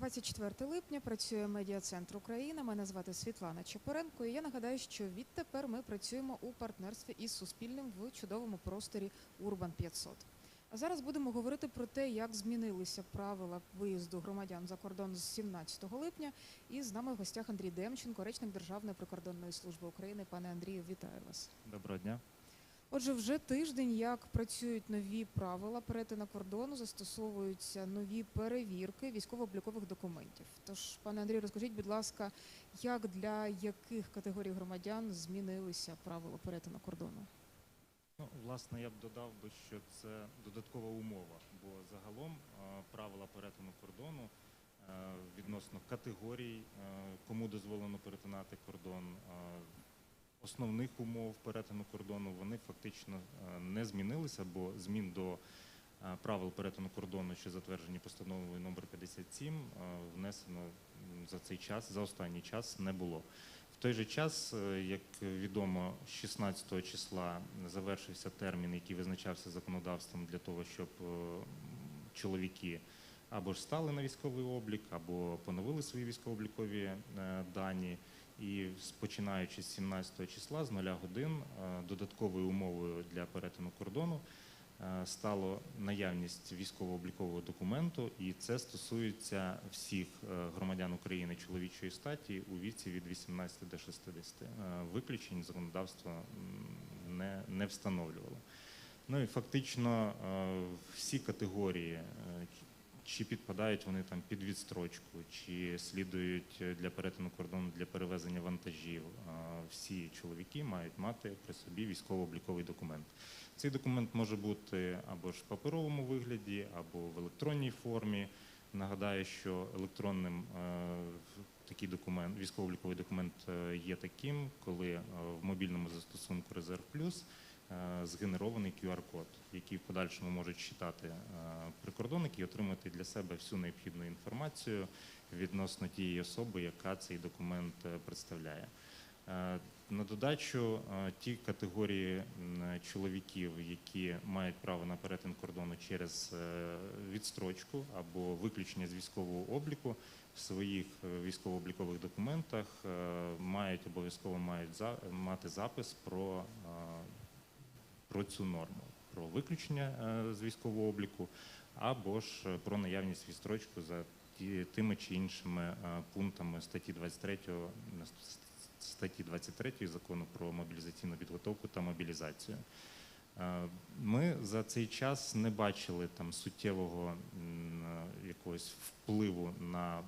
24 липня працює медіа-центр України. Мене звати Світлана Чепоренко. І я нагадаю, що відтепер ми працюємо у партнерстві із Суспільним в чудовому просторі Урбан 500. А зараз будемо говорити про те, як змінилися правила виїзду громадян за кордон з 17 липня. І з нами в гостях Андрій Демченко, речник Державної прикордонної служби України. Пане Андрію, вітаю вас. Доброго дня. Отже, вже тиждень, як працюють нові правила перетину кордону, застосовуються нові перевірки військово-облікових документів. Тож, пане Андрію, розкажіть, будь ласка, як для яких категорій громадян змінилися правила перетину кордону? Ну, власне, я б додав би, що це додаткова умова, бо загалом правила перетину кордону е, відносно категорій, е, кому дозволено перетинати кордон, е, основних умов перетину кордону, вони фактично е, не змінилися, бо змін до е, правил перетину кордону, що затверджені постановою номер 57, е, внесено за цей час, за останній час не було. В той же час, як відомо, 16 числа завершився термін, який визначався законодавством для того, щоб чоловіки або ж стали на військовий облік, або поновили свої військово-облікові дані. І починаючи з 17 числа, з 0 годин, е, додатковою умовою для перетину кордону е, стало наявність військово-облікового документу, і це стосується всіх е, громадян України чоловічої статі у віці від 18 до 60. Е, Виключень законодавство не, не встановлювало. Ну і фактично всі категорії, чи підпадають вони там під відстрочку, чи слідують е, для перетину кордону для перевезення вантажів, всі чоловіки мають мати при собі військово-обліковий документ. Цей документ може бути або ж в паперовому вигляді, або в електронній формі. Нагадаю, що електронним е, такий документ, військово-обліковий документ е, є таким, коли в мобільному застосунку Резерв Плюс згенерований QR-код, який в подальшому можуть читати е, прикордонники і отримати для себе всю необхідну інформацію відносно тієї особи, яка цей документ е, представляє. Е, На додачу, е, ті категорії чоловіків, які мають право на перетин кордону через е, відстрочку або виключення з військового обліку, в своїх е, військово-облікових документах е, мають обов'язково мають мати запис про, е, про цю норму, про виключення е, з військового обліку, або ж е, про наявність відстрочку за тими чи іншими е, пунктами статті 23 на ст- статті 23 закону про мобілізаційну підготовку та мобілізацію. Ми за цей час не бачили там суттєвого якогось впливу на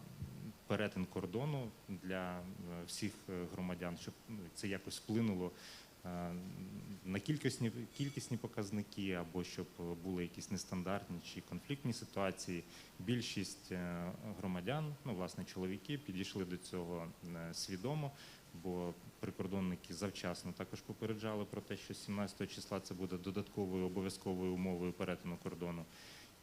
перетин кордону для всіх громадян, щоб це якось вплинуло на кількісні, кількісні показники, або щоб були якісь нестандартні чи конфліктні ситуації. Більшість е, громадян, ну власне чоловіки, підійшли до цього е, свідомо, бо прикордонники завчасно також попереджали про те, що 17 числа це буде додатковою обов'язковою умовою перетину кордону.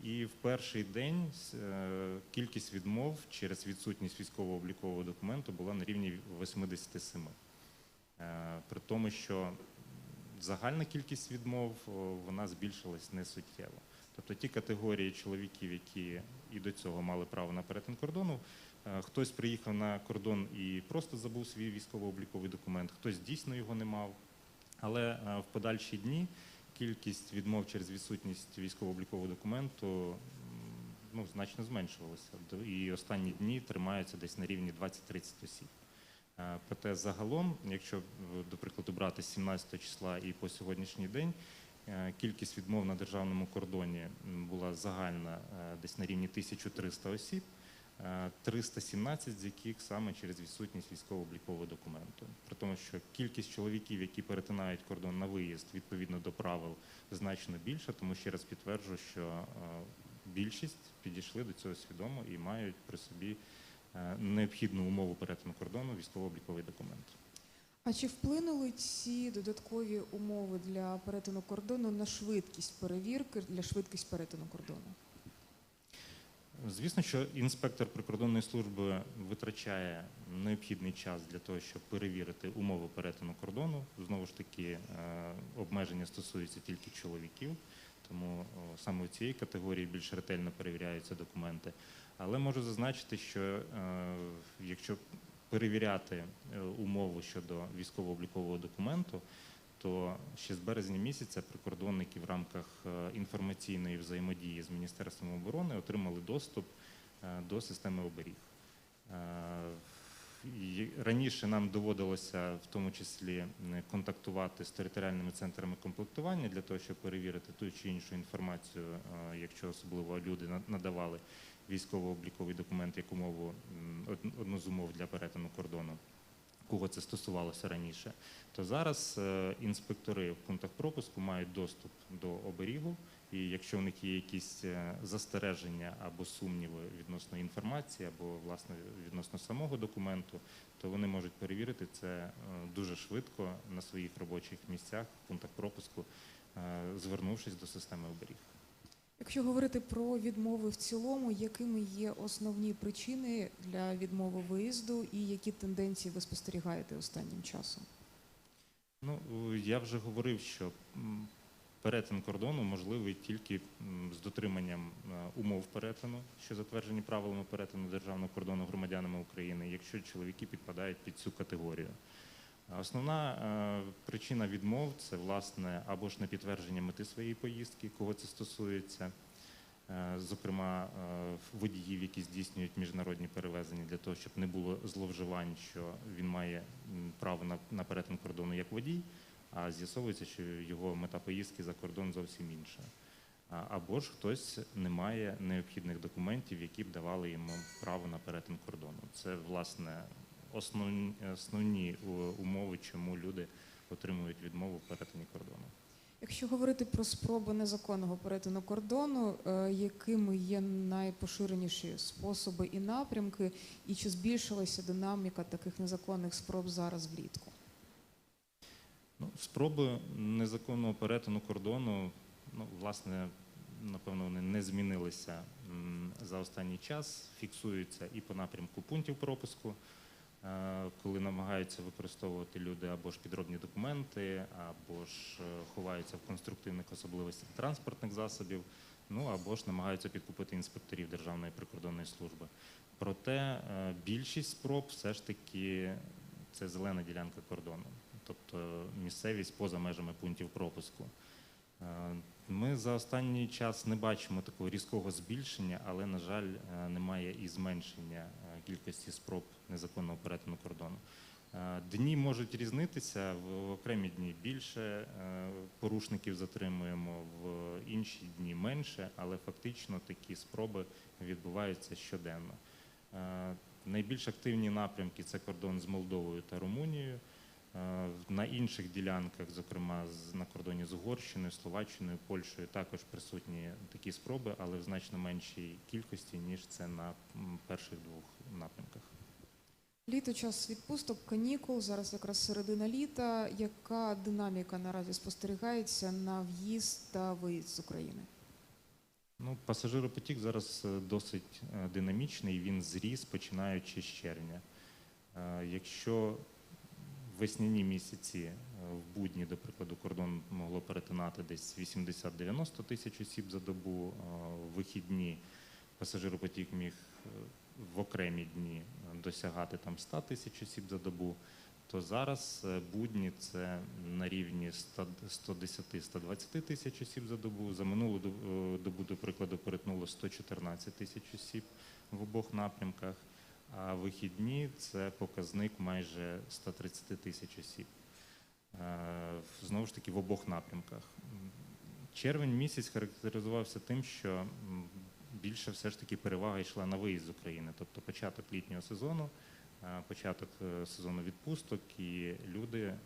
І в перший день е, кількість відмов через відсутність військово-облікового документу була на рівні 87. Е, При тому, що загальна кількість відмов вона збільшилась не суттєво. Тобто ті категорії чоловіків, які і до цього мали право на перетин кордону, е, хтось приїхав на кордон і просто забув свій військово-обліковий документ, хтось дійсно його не мав. Але е, в подальші дні кількість відмов через відсутність військово-облікового документу ну, значно зменшувалася. І останні дні тримаються десь на рівні 20-30 осіб. Е, Проте загалом, якщо, е, до прикладу, брати 17 числа і по сьогоднішній день, е, кількість відмов на державному кордоні була загальна десь на рівні 1300 осіб, е, 317 з яких саме через відсутність військово-облікового документу. При тому, що кількість чоловіків, які перетинають кордон на виїзд відповідно до правил, значно більша, тому ще раз підтверджую, що більшість підійшли до цього свідомо і мають при собі необхідну умову перетину кордону військово-обліковий документ. А чи вплинули ці додаткові умови для перетину кордону на швидкість перевірки для швидкість перетину кордону? Звісно, що інспектор прикордонної служби витрачає необхідний час для того, щоб перевірити умови перетину кордону. Знову ж таки, е, обмеження стосуються тільки чоловіків, тому саме у цієї категорії більш ретельно перевіряються документи. Але можу зазначити, що е, якщо перевіряти е, умову щодо військово-облікового документу, то ще з березня місяця прикордонники в рамках е, інформаційної взаємодії з Міністерством оборони отримали доступ до системи оберіг. Раніше нам доводилося в тому числі контактувати з територіальними центрами комплектування для того, щоб перевірити ту чи іншу інформацію, якщо особливо люди надавали військово-обліковий документ як умову одну з умов для перетину кордону, кого це стосувалося раніше, то зараз е, інспектори в пунктах пропуску мають доступ до оберігу, і якщо в них є якісь е, застереження або сумніви відносно інформації, або власне відносно самого документу, то вони можуть перевірити це е, дуже швидко на своїх робочих місцях в пунктах пропуску, звернувшись до системи оберіг. Якщо говорити про відмови в цілому, якими є основні причини для відмови виїзду і які тенденції ви спостерігаєте останнім часом? Ну, я вже говорив, що перетин кордону можливий тільки з дотриманням е, умов перетину, що затверджені правилами перетину державного кордону громадянами України, якщо чоловіки підпадають під цю категорію. Основна е, причина відмов це власне або ж не підтвердження мети своєї поїздки, кого це стосується, е, зокрема е, водіїв, які здійснюють міжнародні перевезення, для того, щоб не було зловживань, що він має право на перетин кордону як водій, а з'ясовується, що його мета поїздки за кордон зовсім інша. Або ж хтось не має необхідних документів, які б давали йому право на перетин кордону. Це власне основні, основні умови, чому люди отримують відмову в перетині кордону. Якщо говорити про спроби незаконного перетину кордону, е, якими є найпоширеніші способи і напрямки, і чи збільшилася динаміка таких незаконних спроб зараз влітку? Ну, спроби незаконного перетину кордону, ну, власне, напевно, вони не змінилися за останній час. Фіксуються і по напрямку пунктів пропуску, е, коли намагаються використовувати люди або ж підробні документи, або ж е, ховаються в конструктивних особливостях транспортних засобів, ну або ж намагаються підкупити інспекторів Державної прикордонної служби. Проте е, більшість спроб все ж таки це зелена ділянка кордону тобто місцевість поза межами пунктів пропуску. Е, Ми за останній час не бачимо такого різкого збільшення, але, на жаль, е, немає і зменшення е, кількості спроб незаконного перетину кордону. Е, Дні можуть різнитися, в окремі дні більше е, порушників затримуємо, в інші дні менше, але фактично такі спроби відбуваються щоденно. Е, Найбільш активні напрямки це кордон з Молдовою та Румунією. На інших ділянках, зокрема на кордоні з Угорщиною, Словаччиною, Польщею, також присутні такі спроби, але в значно меншій кількості, ніж це на перших двох напрямках. Літо час відпусток, канікул, зараз якраз середина літа. Яка динаміка наразі спостерігається на в'їзд та виїзд з України? Ну, пасажиропотік зараз е, досить е, динамічний, він зріс починаючи з червня. Е, Якщо в весняні місяці в будні, до прикладу, кордон могло перетинати десь 80-90 тисяч осіб за добу, в вихідні пасажиропотік міг в окремі дні е, досягати там 100 тисяч осіб за добу, то зараз е, будні це на рівні 110-120 тисяч осіб за добу. За минулу е, добу, до прикладу, перетнуло 114 тисяч осіб в обох напрямках, а вихідні це показник майже 130 тисяч осіб. Знову ж таки, в обох напрямках. Червень місяць характеризувався тим, що більше все ж таки перевага йшла на виїзд з України, тобто початок літнього сезону, е, початок е, сезону відпусток, і люди е,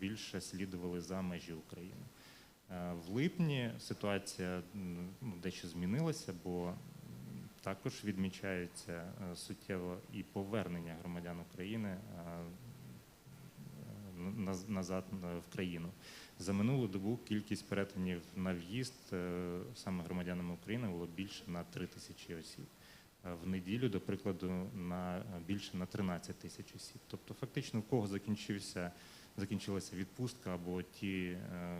більше слідували за межі України. В липні ситуація ну, дещо змінилася, бо також відмічається суттєво і повернення громадян України назад е, в країну. За минулу добу кількість перетинів на в'їзд е, саме громадянами України було більше на 3 тисячі осіб. Е, В неділю, до прикладу, на більше на 13 тисяч осіб. Тобто, фактично, в кого закінчився, закінчилася відпустка, або ті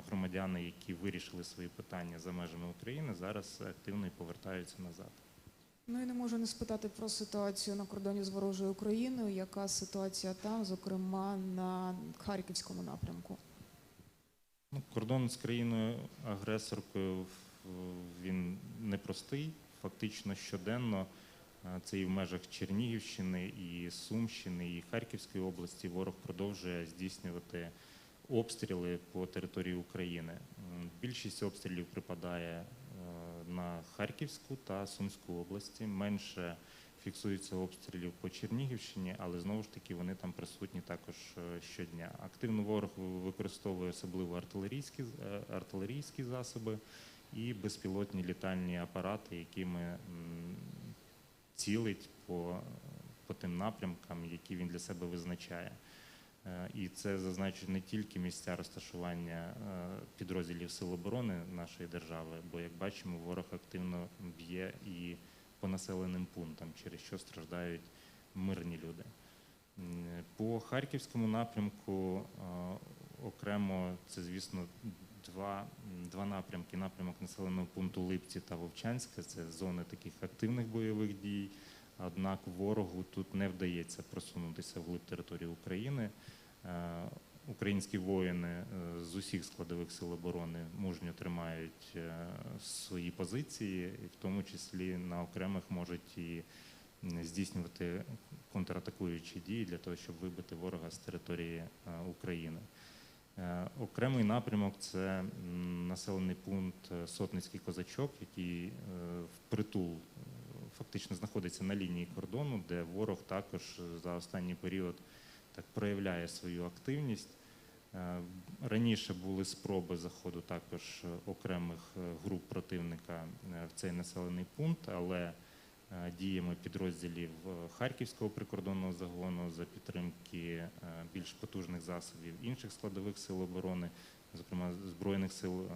громадяни, які вирішили свої питання за межами України, зараз активно і повертаються назад. Ну і не можу не спитати про ситуацію на кордоні з ворожою Україною. Яка ситуація там, зокрема на Харківському напрямку? Ну, кордон з країною агресоркою в- він непростий. Фактично щоденно е, це і в межах Чернігівщини, і Сумщини, і Харківської області ворог продовжує здійснювати обстріли по території України. Більшість обстрілів припадає на Харківську та Сумську області. Менше фіксується обстрілів по Чернігівщині, але знову ж таки вони там присутні також е, щодня. Активно ворог використовує особливо артилерійські, е, артилерійські засоби і безпілотні літальні апарати, якими цілить по, по тим напрямкам, які він для себе визначає. Е, І це зазначить не тільки місця розташування е, підрозділів Сил оборони нашої держави, бо, як бачимо, ворог активно б'є і по населеним пунктам, через що страждають мирні люди. По харківському напрямку е, окремо це, звісно, два, два напрямки: напрямок населеного пункту Липці та Вовчанська це зони таких активних бойових дій. Однак ворогу тут не вдається просунутися вглиб території України. Е, Українські воїни е, з усіх складових сил оборони мужньо тримають е, свої позиції, і в тому числі на окремих можуть і здійснювати контратакуючі дії для того, щоб вибити ворога з території України. Окремий напрямок це населений пункт Сотницький козачок, який впритул фактично знаходиться на лінії кордону, де ворог також за останній період так проявляє свою активність. Е, Раніше були спроби заходу також окремих е, груп противника е, в цей населений пункт, але діями підрозділів Харківського прикордонного загону за підтримки більш потужних засобів інших складових сил оборони, зокрема Збройних сил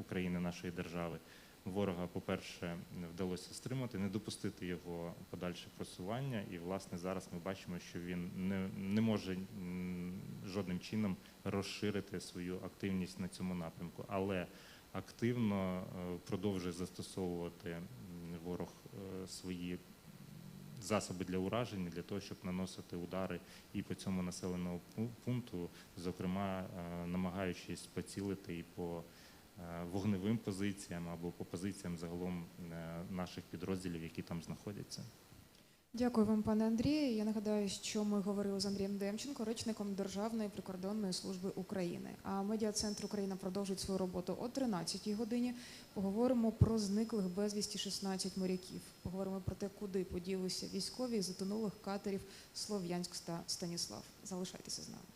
України нашої держави. Ворога, по-перше, вдалося стримати, не допустити його подальше просування. І, власне, зараз ми бачимо, що він не, не може жодним чином розширити свою активність на цьому напрямку, але активно е, продовжує застосовувати ворог е, свої засоби для ураження для того, щоб наносити удари і по цьому населеному пункту, зокрема е, намагаючись поцілити і по вогневим позиціям або по позиціям загалом е, наших підрозділів, які там знаходяться. Дякую вам, пане Андрію. Я нагадаю, що ми говорили з Андрієм Демченко, речником Державної прикордонної служби України. А медіа-центр Україна продовжить свою роботу о 13-й годині. Поговоримо про зниклих безвісті 16 моряків. Поговоримо про те, куди поділися військові із затонулих катерів Слов'янськ та Станіслав. Залишайтеся з нами.